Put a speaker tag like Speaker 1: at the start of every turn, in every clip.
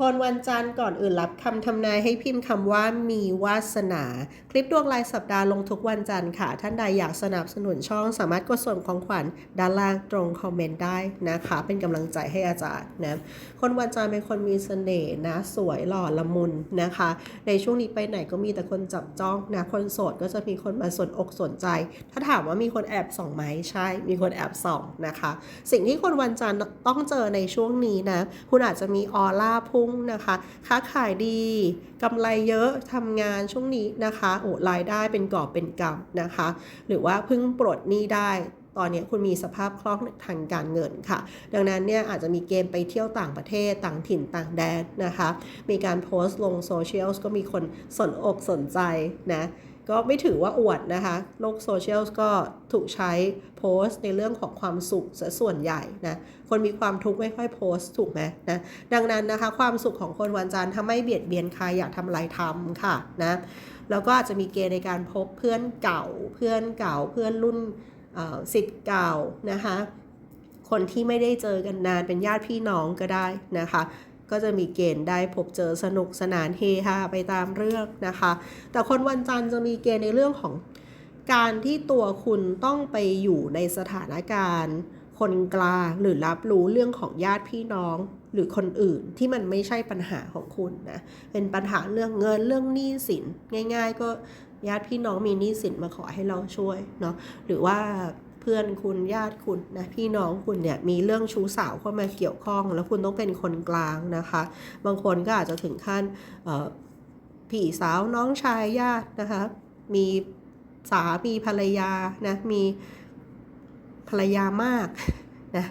Speaker 1: คนวันจันทร์ก่อนอื่นรับคำทำนายให้พิมพ์คำว่ามีวาสนา คลิปดวงรายสัปดาห์ลงทุกวันจันทร์ค่ะ ท่านใดอยากสนับสนุนช่องสามารถกดส่วนของขวัญด้านล่างตรงคอมเมนต์ได้นะคะ เป็นกำลังใจให้อาจารย์นะคนวันจันทร์เป็นคนมีเสน่ห์นะ สวยหล่อละมุนนะคะ ในช่วงนี้ไปไหนก็มีแต่คนจับจ้องนะคนโสดก็จะมีคนมาสนอกสนใจ ถ้าถามว่ามีคนแอบส่องไหมใช่ มีคนแอบส่องนะคะ สิ่งที่คนวันจันทร์ต้องเจอในช่วงนี้นะคุณอาจจะมีออร่าพุ่งนะคะ ค้าขายดีกำไรเยอะทำงานช่วงนี้นะคะโอ้รายได้เป็นกอบเป็นกำนะคะ หรือว่าเพิ่งปลดหนี้ได้ตอนนี้คุณมีสภาพคล่องทางการเงินค่ะ ดังนั้นเนี่ยอาจจะมีเกมไปเที่ยวต่างประเทศต่างถิ่นต่างแดนนะคะ มีการโพสต์ลงโซเชียลก็มีคนสนอกสนใจนะ ก็ไม่ถือว่าอวดนะคะ โลกโซเชียลก็ถูกใช้โพสต์ในเรื่องของความสุขซะส่วนใหญ่นะ คนมีความทุกข์ไม่ค่อยโพสต์ถูกไหมนะ ดังนั้นนะคะความสุขของคนวันจันทร์ถ้าไม่เบียดเบียนใครอยากทำอะไรทำค่ะนะ แล้วก็อาจจะมีเกณฑ์ในการพบเพื่อนเก่า เพื่อนเก่า เพื่อนรุ่นสิทธิ์เก่านะคะ คนที่ไม่ได้เจอกันนานเป็นญาติพี่น้องก็ได้นะคะ ก็จะมีเกณฑ์ได้พบเจอสนุกสนานเฮฮาไปตามเรื่องนะคะ แต่คนวันจันทร์จะมีเกณฑ์ในเรื่องของการที่ตัวคุณต้องไปอยู่ในสถานการณ์ คนกลางหรือรับรู้เรื่องของญาติพี่น้องหรือคนอื่นที่มันไม่ใช่ปัญหาของคุณนะ เป็นปัญหาเรื่องเงินเรื่องหนี้สินง่าย ๆ ก็ญาติพี่น้องมีหนี้สินมาขอให้เราช่วยเนาะหรือว่า พื่อนคุณญาติคุณนะพี่น้องคุณเนี่ยมีเรื่องชู้สาวเข้ามาเกี่ยวข้อง แล้วคุณต้องเป็นคนกลางนะคะ บางคนก็อาจจะถึงขั้นพี่สาวน้องชายญาตินะคะมีสามีภรรยานะมีภรรยามากนะ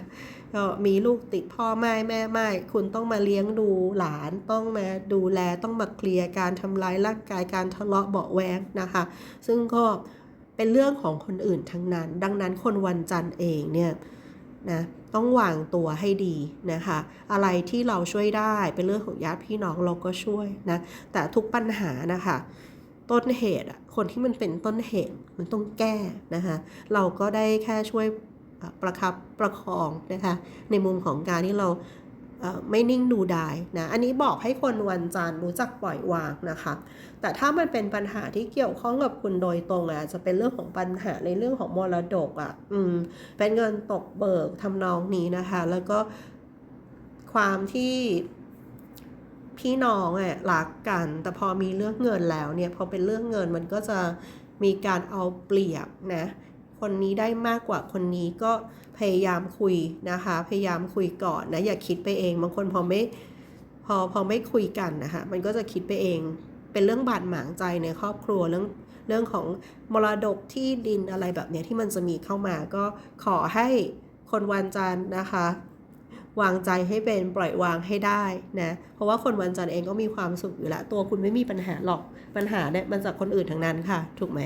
Speaker 1: ก็มีลูกติดพ่อแม่แม่ไม่คุณต้องมาเลี้ยงดูหลานต้องมาดูแลต้องมาเคลียร์การทำร้ายร่างกายการทะเลาะเบาแวงนะคะ ซึ่งก็ เป็นเรื่องของคนอื่นทั้งนั้น ดังนั้นคนวันจันทร์เองเนี่ยนะต้องวางตัวให้ดีนะคะ อะไรที่เราช่วยได้เป็นเรื่องของญาติพี่น้องเราก็ช่วยนะ แต่ทุกปัญหานะคะ ต้นเหตุอะคนที่มันเป็นต้นเหตุมันต้องแก้นะคะเราก็ได้แค่ช่วยประคับประคองนะคะในมุมของการที่เรา ไม่นิ่งดูดายนะ อันนี้บอกให้คนวันจันทร์รู้จักปล่อยวางนะคะ แต่ถ้ามันเป็นปัญหาที่เกี่ยวข้องกับคุณโดยตรงอะจะเป็นเรื่องของปัญหาในเรื่องของมรดกอะอืม เป็นเงินตกเบิกทำนองนี้นะคะ แล้วก็ความที่พี่น้องอะรักกัน แต่พอมีเรื่องเงินแล้วเนี่ย พอเป็นเรื่องเงินมันก็จะมีการเอาเปรียบนะ คนนี้ได้มากกว่าคนนี้ก็พยายามคุยนะคะ พยายามคุยก่อนนะอย่าคิดไปเอง บางคนพอไม่พอพอไม่คุยกันนะคะมันก็จะคิดไปเอง เป็นเรื่องบาดหมางใจในครอบครัวเรื่องเรื่องของมรดกที่ดินอะไรแบบเนี้ยที่มันจะมีเข้ามาก็ขอให้คนวันจันทร์นะคะ วางใจให้เป็นปล่อยวางให้ได้นะเพราะว่าคนวันจันทร์เองก็มีความสุขอยู่แล้วตัวคุณไม่มีปัญหาหรอกปัญหาเนี่ยมันจากคนอื่นทั้งนั้นค่ะ ถูกไหม